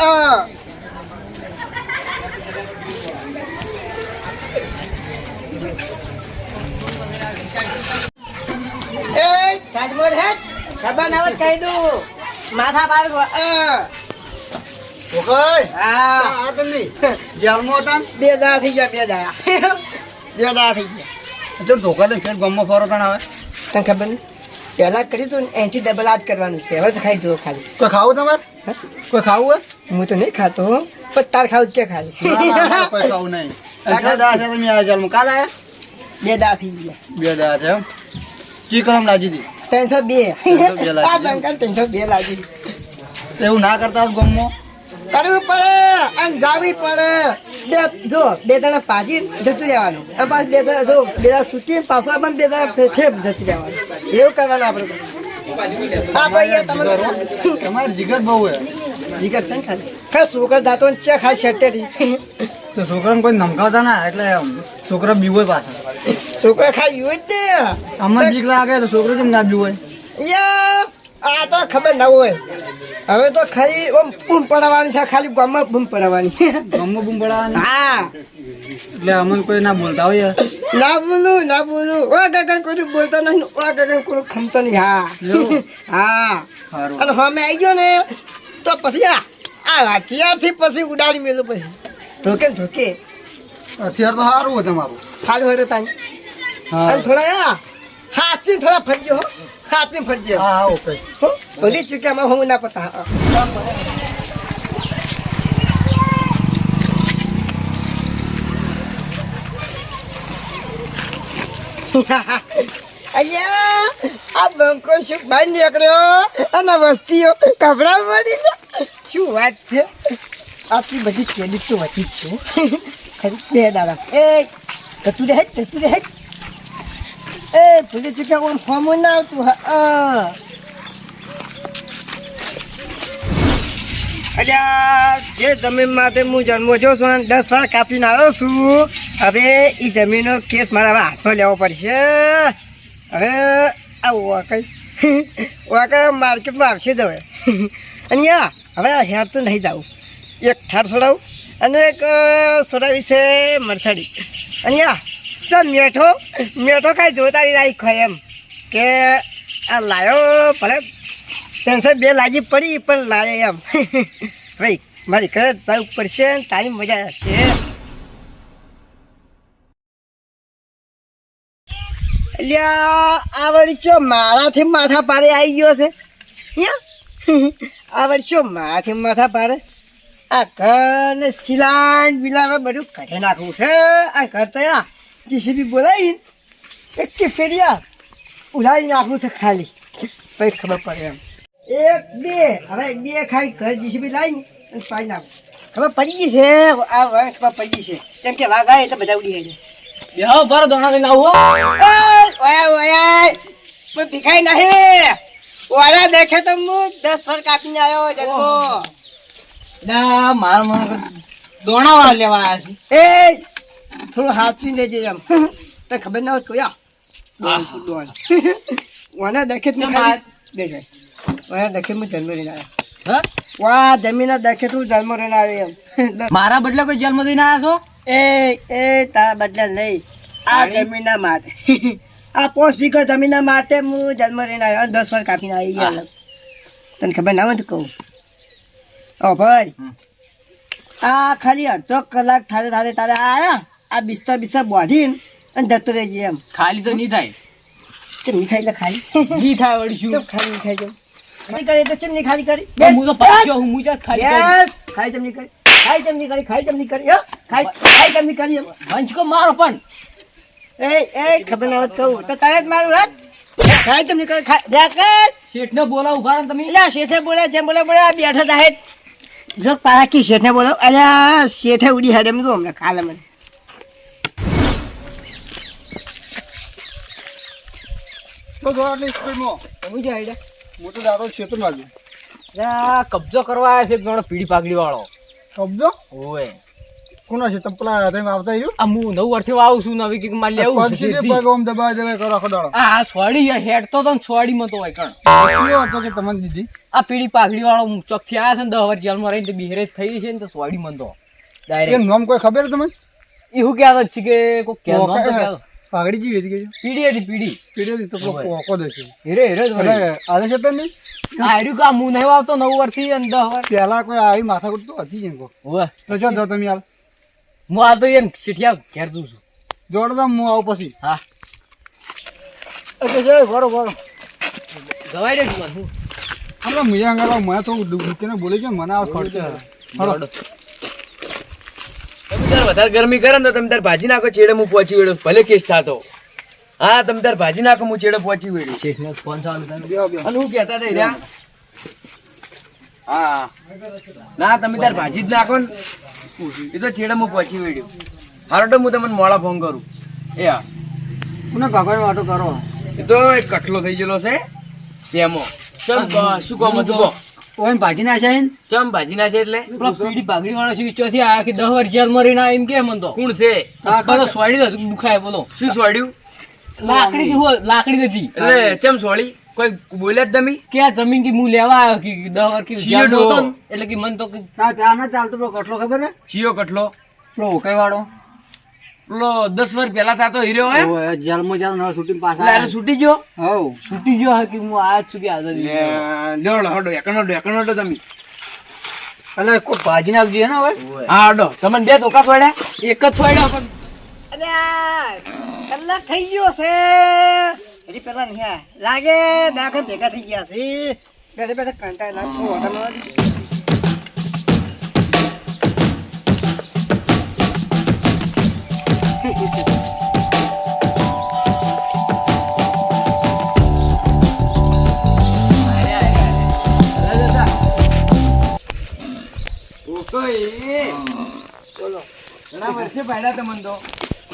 અ. એ સાજમોર hat ખબર ના હોય તો કહી દઉં. માથા પાડ. ઓકે હા. આ તમને જેલમાં હતા ને? બે દાડા થઈ ગયા બે દાડા. બે દાડા થઈ ગયા. એટલે ધોકા લઈને ફેર ગામમાં ફરો તણ આવે તને ખબર નહીં? પહેલા કર્યું હતું એન્ટી ડબલ આજ કરવાનું છે. હવે તો ખાઈ જુઓ ખાલી. કોઈ ખાવું તમારે? કોઈ ખાવું હું તો નહીં ખાતો પણ તાર ખાવું કે હોય કોઈ ખાલી ખાવું નહીં. તમે આ કાલ આયા? બે દા થઈ ગયા. બે દા છે ચી કરમ લાગી હતી. ત્રણસો બે. આ બંકા ત્રણસો બે લાગી એવું ના કરતા ગમો ગામમાં? કરવું પડે અને જાવી પડે. બે જો બે દાડા પાછી જતું રહેવાનું. અને પાછું બે દાડા જો બે દાડા સૂચી પાછું પણ બે દાડા ફેર ફેર જતું રહેવાનું. એવું કરવાનું આપણે તમારે જીગર બહુ હે. જીગર છે ને ખાલી? ખાસ છોકરા દાંતો ને ચા ખાલી શેટેરી તો છોકરાને કોઈ નમકાવતા ના એટલે છોકરા બીવો પાછા. છોકરા ખાઈ યુ જ દે અમને બીક લાગે તો છોકરો કેમ ના બીવો યા! આ તો ખબર ના હોય. હવે તો ખાલી ઓમ બૂમ પડાવવાની છે ખાલી ગામમાં બૂમ પડાવવાની. ગામમાં બૂમ પડાવવાની? હા. એટલે અમને કોઈ ના બોલતા હોય ના બોલું ના બોલું. ઓ ગગન કોઈ બોલતા નહીં. ઓ ગગન કોઈ ખમતો નહીં. હા. હા. અને હમે આવી ગયો ને તો પછી આ આ હથિયારથી પછી ઉડાડી મેલું પછી. ધોકે ધોકે. હથિયાર તો સારું હોય તમારું. સારું હોય તાની. હા. અને થોડા હાથથી થોડા ફરજો હો. હાથથી ફરજો હા ઓકે. હો ભૂલી ચૂક્યા હું ના પતા. આ બંકો શું બહાર નીકળ્યો? અને વસ્તીઓ કપડા મળી લે શું વાત છે? આટલી બધી ક્રેડિટ તો વધી જ છે. ખરી બે દાડા. એ જતું રહે જતું રહે. એ ભૂલી ચૂક્યા ઓમ ફોર્મ ના આવતું હા અલ્યા, જે જમીન માટે હું જન્મ જો છું અને દસ વાર કાપીને આવ્યો છું, હવે એ જમીનનો કેસ મારા હાથમાં લેવો પડશે. હવે આ વાકઈ વાકઈ માર્કેટમાં આવશે જ હવે. હવે હેર તો નહીં જાવું એક થાર છોડાવું અને એક છોડાવી છે મરસાડી. અને તો મેઠો મેઠો કાંઈ જોતા નહીં ખાય એમ કે, આ લાયો ભલે ત્રણસો બે લાગી પડી, પણ લાવે એમ. ભાઈ, મારી ઘરે જવું પડશે તારી મજા આવશે એટલે આ વળી મારાથી માથા પાડે આવી ગયો છે. આ વળી મારાથી માથા પાડે આ ઘર ને સિલાન બિલાન બધું કાઢી નાખવું છે. આ ઘર તો યા જીસીબી બોલાવી એક ફેરિયા ઉડાડી નાખવું છે ખાલી પછી ખબર પડે એમ એક બે હવે એક બે ખાઈ ઘર જીસીબી લાવી અને પાડી નાખું ખબર પડી ગઈ છે આ હવે ખબર પડી ગઈ છે કેમ કે વાઘ આવે એટલે બધા ઉડી હેડે બેહો બાર દોણા લઈને આવો ઓય ઓય કોઈ ભીખાઈ નહીં ઓરા દેખે તો હું દસ વાર કાપીને આવ્યો જગો ના મારા મને દોણા વાળા લેવા આવ્યા છે એ થોડું લેજે એમ. તને ખબર ના હોય કોઈ ખાલી દેખે જન્મ લઈને આવ્યો. હા? વાહ જમીન દેખે તું જન્મ લઈને આવ્યો એમ. મારા બદલે કોઈ આવ્યા છો? એ એ તારા બદલે નહીં. આ જમીનના માટે. આ પોસ્ટ વીઘા જમીનના માટે હું જન્મ લઈને આવ્યો. દસ વાર કાપીને આવી ગયા. તને ખબર ના હોય તો કહું. ઓ ભાઈ. આ ખાલી અડધો કલાક થારે થારે તારે આયા? આ બિસ્તર બિસ્તર બાંધીને અને જતો રહેજે એમ. ખાલી તો નહીં થાય. ચમ નહીં ખાઈ લે ખાલી? નહીં થાય વળી શું ચમ ખાલી નહીં ખાઈ જાઉં ખાલી કરી તો ચમ નહીં ખાલી કરી? હું તો પાછો હું મુજા ખાલી. ખાઈ ચમ નહીં કરી? ખાઈ ચમ નહીં કરી? ખાઈ ચમ નહીં કરી? હો? ખાઈ ખાઈ ચમ નહીં કરી વંશકો મારો પણ. એ એ ખબર ના હોત કહું. તો તારે જ મારું રાત ખાય તમને કરી? ખાઈ બે કર શેઠ ને બોલાવ ઊભા રહો તમે. લે શેઠે બોલે જેમ બોલે બોલે બેઠા જાહેર. જો પાકી શેઠને બોલો અલ્યા શેઠે ઉડી હાડે એમ જો હમણાં કાલે મને. તો આટલી સ્પીડમાં. હું જાય રે? હું તો દાદો ક્ષેત્ર બાજુ. લે, કબજો કરવા આવ્યા છે એક જણો પીળી પાઘડી વાળો. કબજો? ઓય કોના છે? તપલા તમે આવતા આવ્યું આ હું નવ વર્ષે આવું છું નવી કે મારે લેવું છે પગ. ઓમ કરો આખો દાડો. આ સોડી હેડ તો તન સોડી માં તો હોય કણ. કેવો હતો કે તમને દીધી? આ પીળી પાઘડી વાળો ચોકથી આયા છે ને દહ વર્ષ જેલમાં રહીને બિહેરે થઈ છે ને તો સોડી માં તો ડાયરેક્ટ નામ કોઈ ખબર તમને? એવું કહેતો જ છે કે કોઈ કહેતો. પાઘડી જેવી હતી કે પીડી હતી પીડી પીડી હતી તો પેલો પોકો દેશે. હેરે હેરે જ આલે છે તો નહીં આ હેર્યું કે હું નહીં આવતો નવ વર્ષથી અને દહ વર્ષ. પેલા કોઈ આવી માથાકૂટ તો હતી જ એમ કહો. હોવે. તો જો જો તમે હાલ. હું આ તો યાર શીઠિયા ઘેર જઉં છું. જોડતા તો હું આવું પછી. હા. એટલે છે બરો બરો જવાય દે જીવન હું. હમણાં અંગારા મને થોડું દુઃખ બોલી ગયો મને આ તાર વધારે ગરમી કરે ને તો તમે તાર ભાજી નાખો ચેડે હું પહોંચી વેડો. ભલે કેસ થતો. હા તમે તાર ભાજી નાખો હું ચેડે પહોંચી વેડ્યો શેઠને ફોન ચાલુ થાય અને હું કહેતા થઈ રહ્યા. હા. ના તમે તાર ભાજી જ નાખો ને. એ તો ચેડે હું પહોંચી વેડ્યો. હારો તો હું તમને મોડા ફોન કરું. એ હા. હું ભગવાન વાતો કરો? એ તો એક કઠલો થઈ ગયેલો છે. તેમાં ચમ શું કહો બધું કહો ઓય ભાગી ના છે ચમ ભાજી ના છે એટલે? પેલો પીળી પાઘડી વાળો છે ચોથી આયા કે દહ વર્ષ જેલમાં રહીને આયા એમ કે મન તો. કોણ છે? બધો સોડી દો દુખાય બોલો. શું સોડ્યું લાકડી હું લાકડી હતી એટલે ચમ સોળી કોઈ બોલ્યા જ તમે? કે જમીન કી હું લેવા આવ્યો કે દહ વર્ષ કે એટલે કે મન તો કે ના ચાલતો પેલો કટલો ખબર ને ચિયો કઠલો પેલો ઓકાઈ વાળો પેલો દસ વર્ષ પેલા થતો હીરો હે? જેલમાં જાવ નવા શૂટિંગ પાસ એટલે છૂટી ગયો હવ. છૂટી ગયો હે કે હું આ જ છું કે આઝાદી લે, હડો એકનો હડો એકનો હડો તમે. એટલે કોઈ ભાજી નાખજો ને હવે હા હડો. તમને બે ધોકા પડ્યા? એક જ છોડ્યો. પણ અલ્યા કલાક થઈ ગયો છે. હજી પેલા નહીં લાગે દાખલ ભેગા થઈ ગયા છે. બેઠે બેઠે કંટાળ લાગતો હોટલમાં વર્ષે પાડ્યા તમને તો?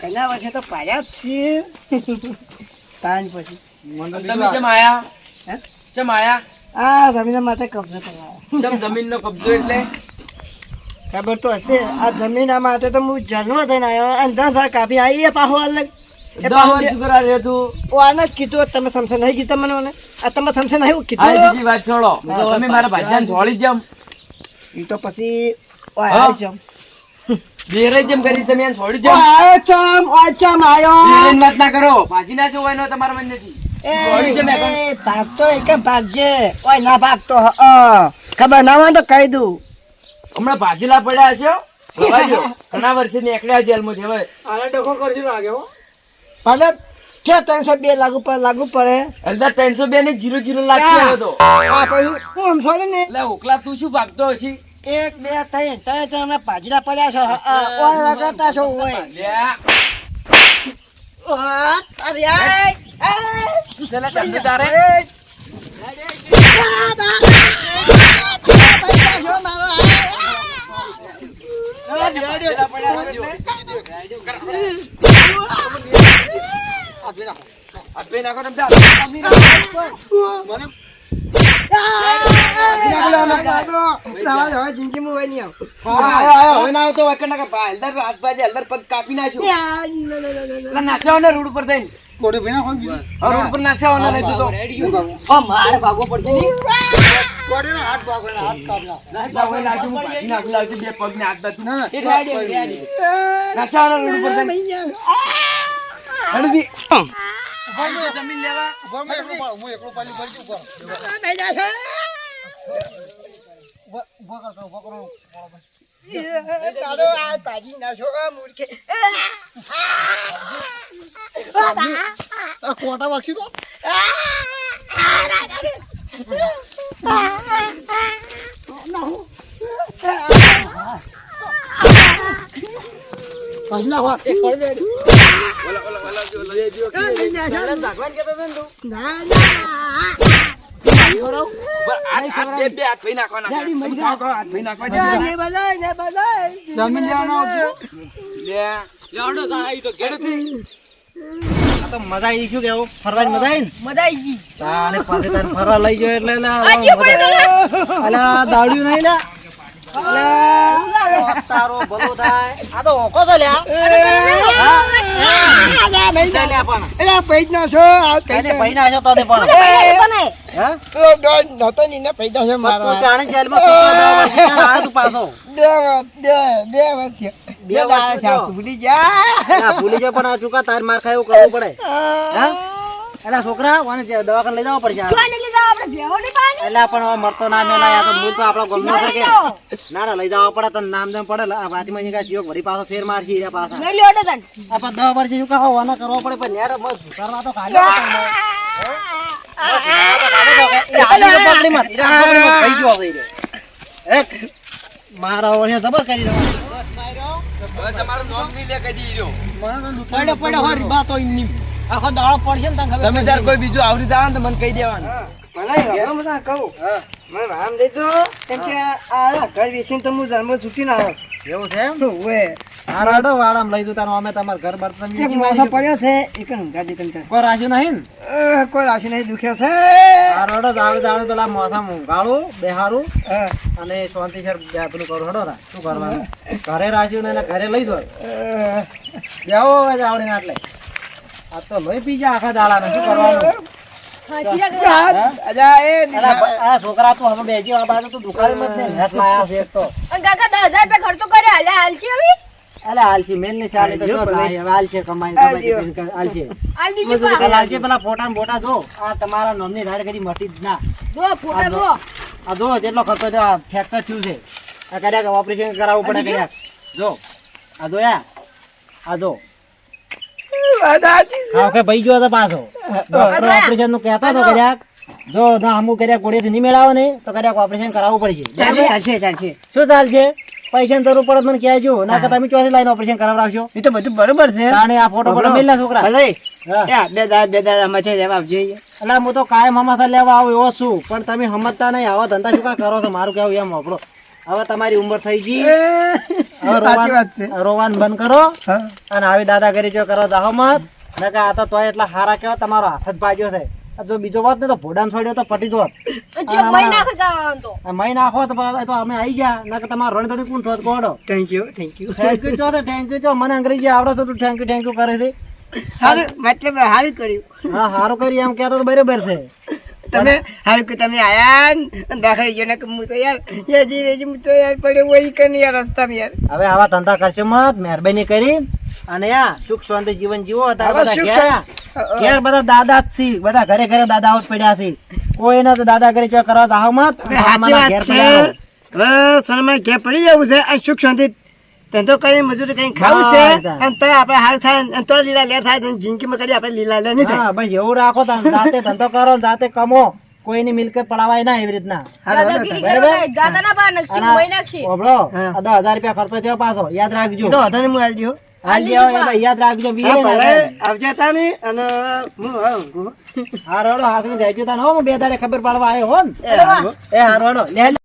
ઘણા વર્ષે તો પાડ્યા જ છે. તાન પછી. તમે જેમ આયા? હે? ચમ આયા? આ જમીન માટે કબજો કરવા ચમ જમીનનો કબજો એટલે? ખબર તો હશે. આ જમીન માટે તો હું જન્મ થઈને આવ્યો અને દસ વાર કાપી આવી એ પાછું અલગ. કીધું તમે સમસે નહીં કીધું મને તમે સમસે નહીં આ કીધું વાત છોડો. તમે મારા ભાજ્યાને છોડી. જમ. ઈ તો પછી ચમ બેરે જેમ કરી તમે એને છોડી જમ ઓય ચમ ઓય ચમ આયો. બેરેની વાત ના કરો. ભાજી ના છો એનો તમારા મન નથી એ છોડી એકમ. એ, ભાગતો એક ભાગજે? ઓય ના ભાગતો હ ખબર ના હોય તો કહી દઉં. હમણાં ભાજીલા પડ્યા છે. ઘણા વર્ષે નીકળ્યા જેલમાં હવે. આને ડખો કરજો લાગે હો. ભલે કે ત્રણસો બે લાગુ પડે લાગુ પડે. એટલે ત્રણસો બે ને જીરો જીરો લાગશે તો. આ પછી હું સમજો ને? એટલે ઓકલા તું શું ભાગતો હશી? એક બે ત્રણ ત્રણ ત્રણ પાછલા પડ્યા છો. ઓય વગાડતા છો ઓય ધોઈ નાખો તમે રોડ ઉપર થઈને. કોડી ભાઈ ના હોય હવે રોડ રહેતું તો. મારે પડશે કોડી હાથ ભાગો રેડી. હળદી. જમીન લેવા. ઊભા હું એકલો પાડું, હું એકલો પાડી ભરજો ઊભા ઊભા ઊભા કરો ઊભા કરો. તારો આ ભાજી નાખો, આ મૂર્ખે. આ. કોટા વાગશી તો? ના તું. તા, તો મજા આવી શું કેવું ફરવાની મજા આવી મજા આવી ફરવા લઈ ગયો એટલે દાડ્યું નહીં તારો ભલું થાય. આ તો ઓકો છે લ્યા. ભૂલી જા. પણ આ ચૂકા તાર માર ખાય કરવું પડે. હે? એલા છોકરા વાને જે દવાખાને લઈ જવા પડશે એલા પણ હવે મરતો ના મેલા યા તો મૂળ તો આપણો ગમનો છે કે. ના ના લઈ જવા પડે તને નામ જેમ પડે લા, આ વાતીમાં જે કાંઈ ચિયોક વળી પાછો ફેર મારશી રે પાછા. આ પણ દવા પર શું કહો વાના કરવો પડે પણ યાર મત કરવા તો આ આ. હે? મારા ઓળે જબર કરી હવે તમારું નામ નહીં લે કદી ઈ પડે પડે હો રીબા તો ઈની. આખો દાડો પડશે ને તને તમે તાર કોઈ બીજું આવરી જાવ ને તો મને કહી દેવાનું. મને કહું. મને રામ દેજો કેમ કે આ ઘર વેચીને તો હું જન્મ છૂટી ના એવું છે એમ? લઈ દઉં તારું અમે તમાર ઘર બાર તમે એક માથા પડ્યો છે એક ઊંઘા દે તમે કોઈ રાખ્યું નહીં ને? કોઈ રાશિ નહીં દુખ્યો છે. આ રાડો દાડો દાડો પેલા મોથા મૂંગાળું બેહારું હા. અને શાંતિસર બે પેલું કરું હડો રા શું કરવાનું? ઘરે રાખ્યું ને ઘરે લઈ દો બેહો આવડે ને એટલે આ તો લોહી પી આખા શું કરવાનું? આ છોકરા તું હવે બેજી આ બાજુ તું દુકાળી મત ને હેઠ હાલ છે એક અલે હાલસી મેલ ને ચાલે તો જો થાય હવે હાલશે કમાઈ કમાઈ હાલશે. પેલા હાલશે પેલા ફોટા ને ફોટા જો. આ તમારા નોમની રાડ કરી મટી જ ના. આ જો. જેટલો ખર્ચો જો ફ્રેક્ચર થયું છે. આ કદાચ ઓપરેશન કરાવવું પડે કદાચ જો. આ જોયા? આ જો. વાત સાચી છે. હા કે ભાઈ ગયો પાછો. ડોક્ટર ઓપરેશનનું કહેતા તો કદાચ જો ના અમુક કદાચ ગોળીથી નહીં મેળાવો ને તો કદાચ ઓપરેશન કરાવવું પડશે ચાલશે ચાલશે? ચાલશે શું ચાલશે? પૈસા જરૂર પડે તો મને કહેજો ના કે તમે ચોથી લાઈન ઓપરેશન કરાવડાવશો. એ તો બધું બરોબર છે. અને આ ફોટો ફોટો મેલ છોકરા. બે દાડા બે દાડા મચે જવાબ આપજો એટલે હું તો કાયમ હમાસા લેવા આવું એવો છું. પણ તમે સમજતા નહીં. આવા ધંધા શું કાં કરો છો? મારું કેવું એમ વાપરો. હવે તમારી ઉંમર થઈ ગઈ. રોવાન રોવાન બંધ કરો. અને આવી દાદાગીરી જો કરો જાહો મત. ને કે આ તો તોય એટલા હારા કેવા તમારો હાથ જ ભાજ્યો છે. જો બીજો વાત ને તો ભોડામ છોડ્યો તો પટી જોત. મહી નાખો તો. અમે આવી ગયા. ના કે તમારો રણ થોડી કોણ થોત કોડો thank you thank you thank you છો તો થેન્ક યુ છો મને અંગ્રેજી આવડે તો તું થેન્ક યુ થેન્ક યુ કરે છે. સારું મતલબ સારું કર્યું. હા સારું કરી એમ કહેતો તો બરાબર છે. તમે સારું કે તમે આયા દાખલ ગયો ને કે હું તો યાર યાર જી હું તો યાર પડ્યો વહી કર યાર રસ્તામાં યાર. હવે આવા ધંધા કરશો મત મહેરબાની કરી. અને યા સુખ શાંતિ જીવન જીવો ઘેર બધા દાદા જ છે બધા ઘરે ઘરે દાદાઓ જ પડ્યા છે. કોઈ ના તો દાદા ઘરે કરવા આવ મત હવે. સોનામાં ઘેર પડી જવું છે આ સુખ શાંતિ ધંધો કરીને મજૂરી કઈ ખાવું છે? અને તો આપણે હાર થાય અને તો લીલા લેર થાય જિંદગી જિંદગીમાં કરી આપણે લીલા લેર નહીં થાય. ભાઈ એવું રાખો જાતે ધંધો કરો જાતે કમો. કોઈની મિલકત પડાવાય ના એવી રીતના. ઓબળો દસ હજાર રૂપિયા ખર્ચો થયો પાછો. યાદ રાખજો. તો વધારે હું જેવો યાદ- રાખજો. આવજે તા ને અને હું આવું. હા. રોડો હાથમાં જઈજો તાને હો બે દાડે ખબર પાડવા આવ્યો હો ને એ હા રોડો. લે લે.